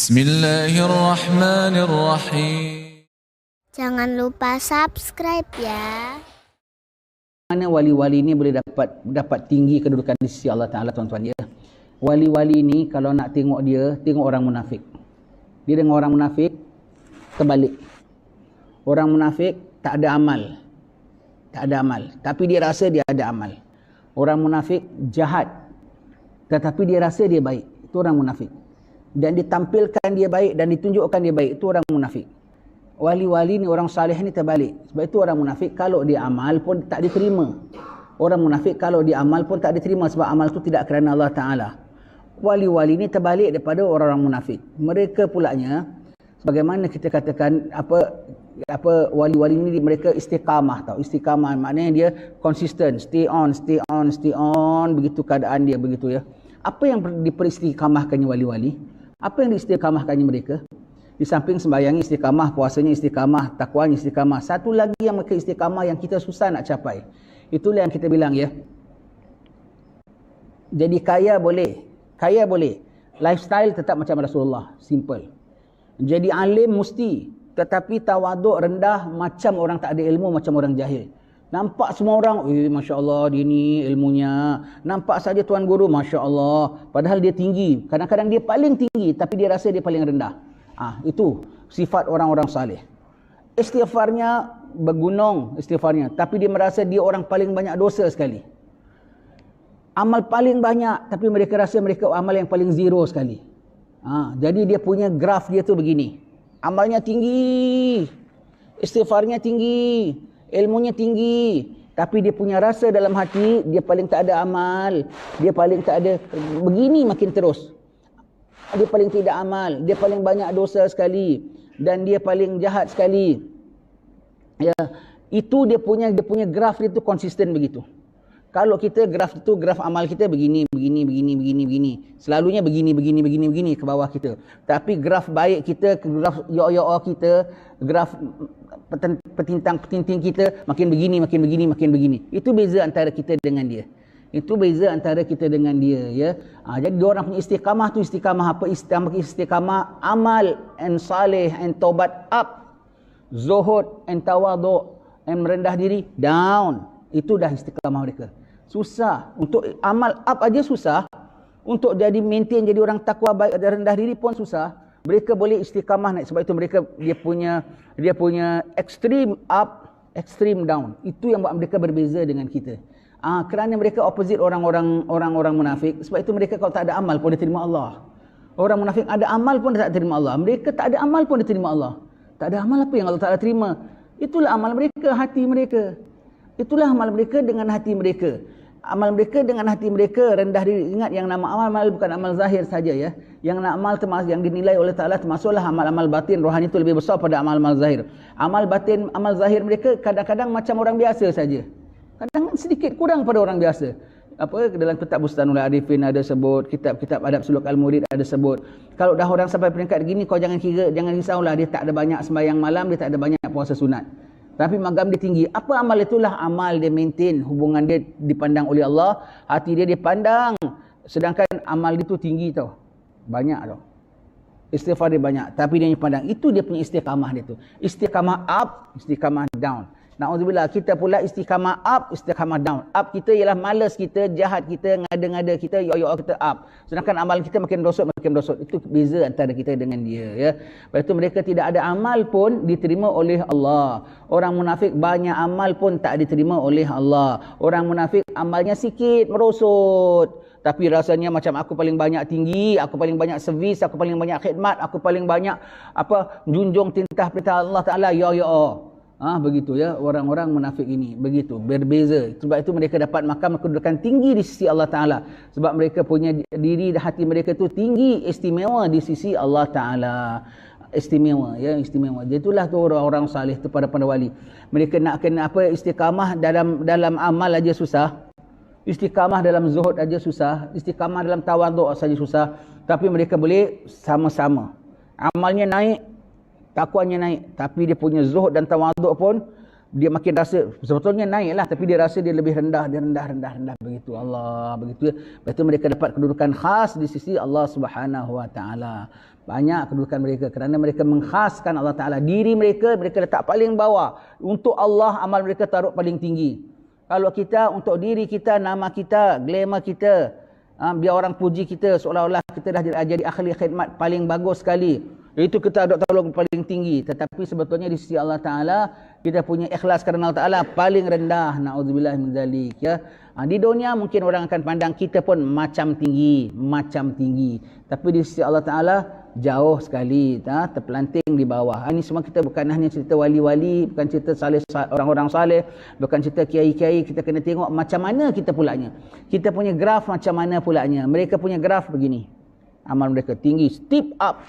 Bismillahirrahmanirrahim. Jangan lupa subscribe ya. Mana wali-wali ni boleh dapat dapat tinggi kedudukan di sisi Allah Taala tuan-tuan ya. Wali-wali ni kalau nak tengok dia, tengok orang munafik. Dia dengan orang munafik terbalik. Orang munafik tak ada amal. Tak ada amal, tapi dia rasa dia ada amal. Orang munafik jahat tetapi dia rasa dia baik. Itu orang munafik. Dan ditampilkan dia baik dan ditunjukkan dia baik. Itu orang munafik. Wali-wali ni orang salih ni terbalik. Sebab itu orang munafik kalau dia amal pun tak diterima. Orang munafik kalau dia amal pun tak diterima sebab amal tu tidak kerana Allah Taala. Wali-wali ni terbalik daripada orang-orang munafik. Mereka pulaknya bagaimana kita katakan apa apa wali-wali ni mereka istiqamah tau. Istiqamah maknanya dia konsisten, stay on, stay on, stay on begitu keadaan dia begitu ya. Apa yang diperistiqamahkannya wali-wali? Apa yang diistiqamahkannya mereka? Di samping sembahyang istiqamah, puasanya istiqamah, takwanya istiqamah. Satu lagi yang mereka istiqamah yang kita susah nak capai. Itulah yang kita bilang ya. Jadi kaya boleh. Kaya boleh. Lifestyle tetap macam Rasulullah. Simple. Jadi alim mesti. Tetapi tawaduk rendah macam orang tak ada ilmu, macam orang jahil. Nampak semua orang, eh Masya Allah dia ni ilmunya. Nampak saja Tuan Guru, Masya Allah. Padahal dia tinggi. Kadang-kadang dia paling tinggi, tapi dia rasa dia paling rendah. Ah, itu sifat orang-orang saleh. Istighfarnya bergunung istighfarnya, tapi dia merasa dia orang paling banyak dosa sekali. Amal paling banyak, tapi mereka rasa mereka amal yang paling zero sekali. Ah, jadi dia punya graf dia tu begini. Amalnya tinggi, istighfarnya tinggi, ilmunya tinggi, tapi dia punya rasa dalam hati dia paling tak ada amal, dia paling tak ada begini makin terus dia paling tidak amal, dia paling banyak dosa sekali dan dia paling jahat sekali. Ya, itu dia punya dia punya graf dia tu konsisten begitu. Kalau kita graf itu graf amal kita begini, begini, begini, begini, begini. Selalunya begini, begini, begini, begini ke bawah kita. Tapi graf baik kita, graf yo-yo kita, graf petintang-petinting kita makin begini, makin begini, makin begini. Itu beza antara kita dengan dia. Itu beza antara kita dengan dia ya. Ha, jadi dia orang punya istiqamah tu istiqamah apa? Istiqamah istiqamah amal and saleh and taubat up. Zuhud and tawadu and merendah diri down. Itu dah istiqamah mereka. Susah untuk amal up aja susah. Untuk jadi maintain jadi orang takwa baik dan rendah diri pun susah. Mereka boleh istiqamah naik sebab itu mereka dia punya dia punya extreme up, extreme down. Itu yang buat mereka berbeza dengan kita. Ah, kerana mereka opposite orang-orang orang-orang munafik. Sebab itu mereka kalau tak ada amal pun dia terima Allah. Orang munafik ada amal pun tak terima Allah. Mereka tak ada amal pun dia terima Allah. Tak ada amal apa yang Allah Taala terima? Itulah amal mereka, hati mereka. Itulah amal mereka dengan hati mereka. Amal mereka dengan hati mereka rendah diri. Ingat yang nama amal, amal bukan amal zahir saja ya. Yang nak amal termasuk yang dinilai oleh Taala termasuklah amal-amal batin rohani itu lebih besar pada amal-amal zahir. Amal batin, amal zahir mereka kadang-kadang macam orang biasa saja. Kadang sedikit kurang pada orang biasa. Apa dalam kitab Bustanul Arifin ada sebut, kitab-kitab adab suluk al-murid ada sebut. Kalau dah orang sampai peringkat begini kau jangan kira, jangan risaulah dia tak ada banyak sembahyang malam, dia tak ada banyak puasa sunat. Tapi magam dia tinggi. Apa amal itulah amal dia maintain hubungan dia dipandang oleh Allah, hati dia dipandang. Sedangkan amal dia tu tinggi tau. Banyak tau. Istighfar dia banyak, tapi dia pandang itu dia punya istiqamah dia tu. Istiqamah up, istiqamah down. Na'udzubillah kita pula istiqamah up, istiqamah down. Up kita ialah malas kita, jahat kita, ngada-ngada kita, yo-yo kita up. Sedangkan amal kita makin rosot, makin rosot. Itu beza antara kita dengan dia. Ya. Lepas itu mereka tidak ada amal pun diterima oleh Allah. Orang munafik banyak amal pun tak diterima oleh Allah. Orang munafik amalnya sikit, merosot. Tapi rasanya macam aku paling banyak tinggi, aku paling banyak servis, aku paling banyak khidmat, aku paling banyak apa junjung tintah perintah Allah Ta'ala. Ya, ya, ya. Ah ha, begitu ya orang-orang munafik ini. Begitu berbeza. Sebab itu mereka dapat makam kedudukan tinggi di sisi Allah taala. Sebab mereka punya diri dan hati mereka itu tinggi istimewa di sisi Allah taala. Istimewa ya istimewa. Jadi itulah tu orang-orang saleh tu para para wali mereka nak kena apa istiqamah dalam dalam amal aja susah. Istiqamah dalam zuhud aja susah. Istiqamah dalam tawaduk saja susah. Tapi mereka boleh sama-sama. Amalnya naik takwanya naik tapi dia punya zuhud dan tawaduk pun dia makin rasa sebetulnya naik lah tapi dia rasa dia lebih rendah dia rendah rendah rendah begitu Allah begitu begitu mereka dapat kedudukan khas di sisi Allah Subhanahu wa taala Banyak kedudukan mereka kerana mereka mengkhaskan Allah Taala. Diri mereka mereka letak paling bawah. Untuk Allah amal mereka taruh paling tinggi. Kalau kita untuk diri kita, nama kita, glamour kita, ha, biar orang puji kita seolah-olah kita dah jadi ahli khidmat paling bagus sekali. Itu kita ada tolong paling tinggi. Tetapi sebetulnya di sisi Allah Ta'ala, kita punya ikhlas kerana Allah Ta'ala paling rendah. Na'udzubillah min zalik. Ya. Ha, di dunia mungkin orang akan pandang kita pun macam tinggi. Macam tinggi. Tapi di sisi Allah Ta'ala, jauh sekali ha, terpelanting di bawah. Ini semua kita bukan hanya cerita wali-wali, bukan cerita salih orang-orang saleh, bukan cerita kiai-kiai, kita kena tengok macam mana kita pulanya. Kita punya graf macam mana pulanya. Mereka punya graf begini. Amal mereka tinggi, steep up.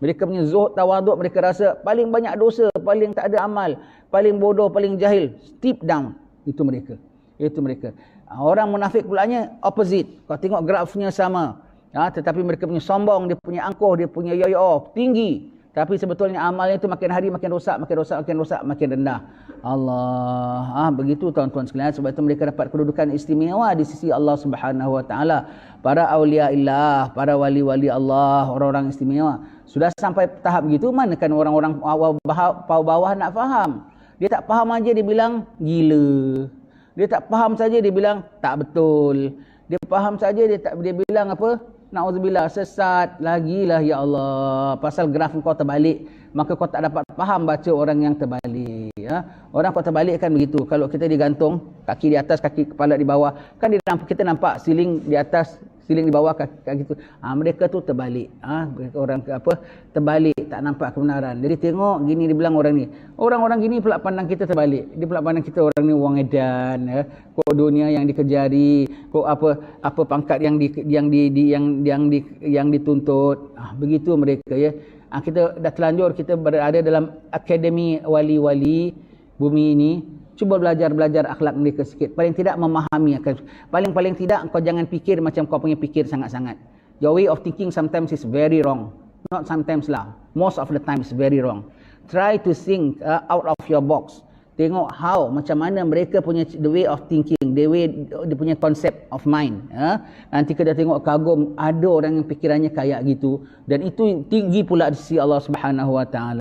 Mereka punya zuhud tawaduk, mereka rasa paling banyak dosa, paling tak ada amal, paling bodoh, paling jahil, steep down. Itu mereka. Itu mereka. Orang munafik pulanya opposite. Kau tengok grafnya sama. Ha, tetapi mereka punya sombong, dia punya angkuh, dia punya yoyo tinggi. Tapi sebetulnya amalnya itu makin hari makin rosak, makin rosak, makin rosak, makin rendah. Allah. Ha, begitu tuan-tuan sekalian. Sebab itu mereka dapat kedudukan istimewa di sisi Allah Subhanahu Wa Taala. Para awliya illah, para wali-wali Allah, orang-orang istimewa. Sudah sampai tahap begitu, mana kan orang-orang bawah, bawah nak faham. Dia tak faham aja dia bilang gila. Dia tak faham saja dia bilang tak betul. Dia faham saja dia tak dia bilang apa? Nauzubillah sesat lagilah ya Allah. Pasal graf kau terbalik, maka kau tak dapat faham baca orang yang terbalik. Ya. Orang kau terbalik kan begitu. Kalau kita digantung, kaki di atas, kaki kepala di bawah, kan kita nampak siling di atas, siling di bawah kaki, kaki tu. Ha, mereka tu terbalik. Ha, orang apa? Terbalik, tak nampak kebenaran. Jadi tengok gini dia bilang orang ni. Orang-orang gini pula pandang kita terbalik. Dia pula pandang kita orang ni wang edan, ya. Kok dunia yang dikejari, kok apa apa pangkat yang di yang di, di yang yang di yang dituntut. Ha, begitu mereka ya. Ha, kita dah terlanjur kita berada dalam akademi wali-wali bumi ini cuba belajar-belajar akhlak mereka sikit. Paling tidak memahami akan. Paling-paling tidak kau jangan fikir macam kau punya fikir sangat-sangat. Your way of thinking sometimes is very wrong. Not sometimes lah. Most of the time is very wrong. Try to think uh, out of your box. Tengok how, macam mana mereka punya the way of thinking, the way, dia punya concept of mind. Ya. Nanti kita tengok kagum, ada orang yang fikirannya kayak gitu. Dan itu tinggi pula di sisi Allah Taala.